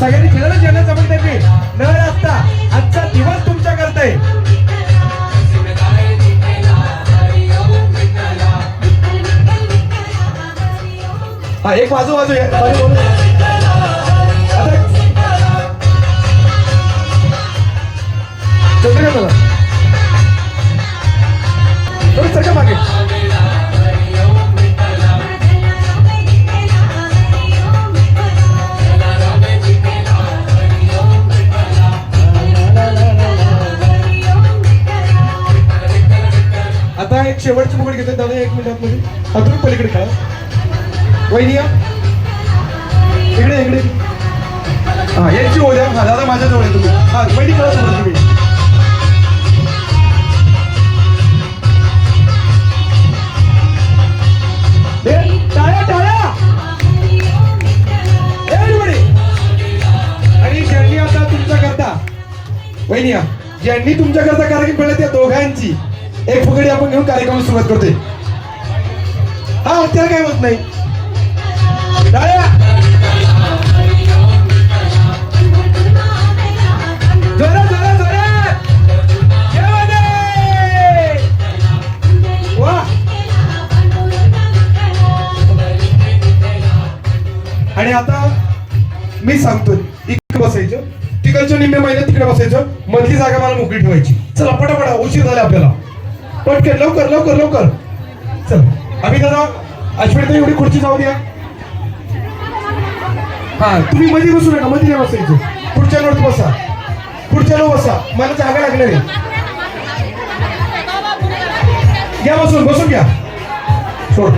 सगळ्यांनी खेळलं जेवणाचं आपण त्यांनी न असता आजचा दिवस तुमच्या करताय. हा एक बाजू बाजू बाजू जमलं का थोडं सरका मागे? आता एक शेवटची मुकड घेतो दादा एक मिनिटात मध्ये. अजून पलीकडे काय वहिनी या. इकडे इकडे. हा यांची होऊ हा दादा माझ्याजवळ आहे तुम्ही. हा वहिनी खेळा तुम्ही. वहिनी ज्यांनी तुमच्याकरता कार्यक्रम केला त्या दोघांची. एक फुगडी आपण घेऊन कार्यक्रम सुरुवात करतोय. हा त्याला काय होत नाही. वा! आणि आता मी सांगतोय इकडे बसायचं. तिकडच्या निम्म्या महिन्यात तिकडे बसायचं. मधली जागा मला मोकळी ठेवायची. चला पटापटा उशीर झाला आपल्याला. पटकन लवकर लवकर लवकर. चल अभि दादा अश्विनी एवढी खुर्ची जाऊ द्या. हा तुम्ही मध्ये बसू नका मध्ये नाही बसायचं. खुर्च्यावर बसा. खुर्च्यावर बसा. मला जागा लागणार आहे. घ्या बसून बसून घ्या. सोड.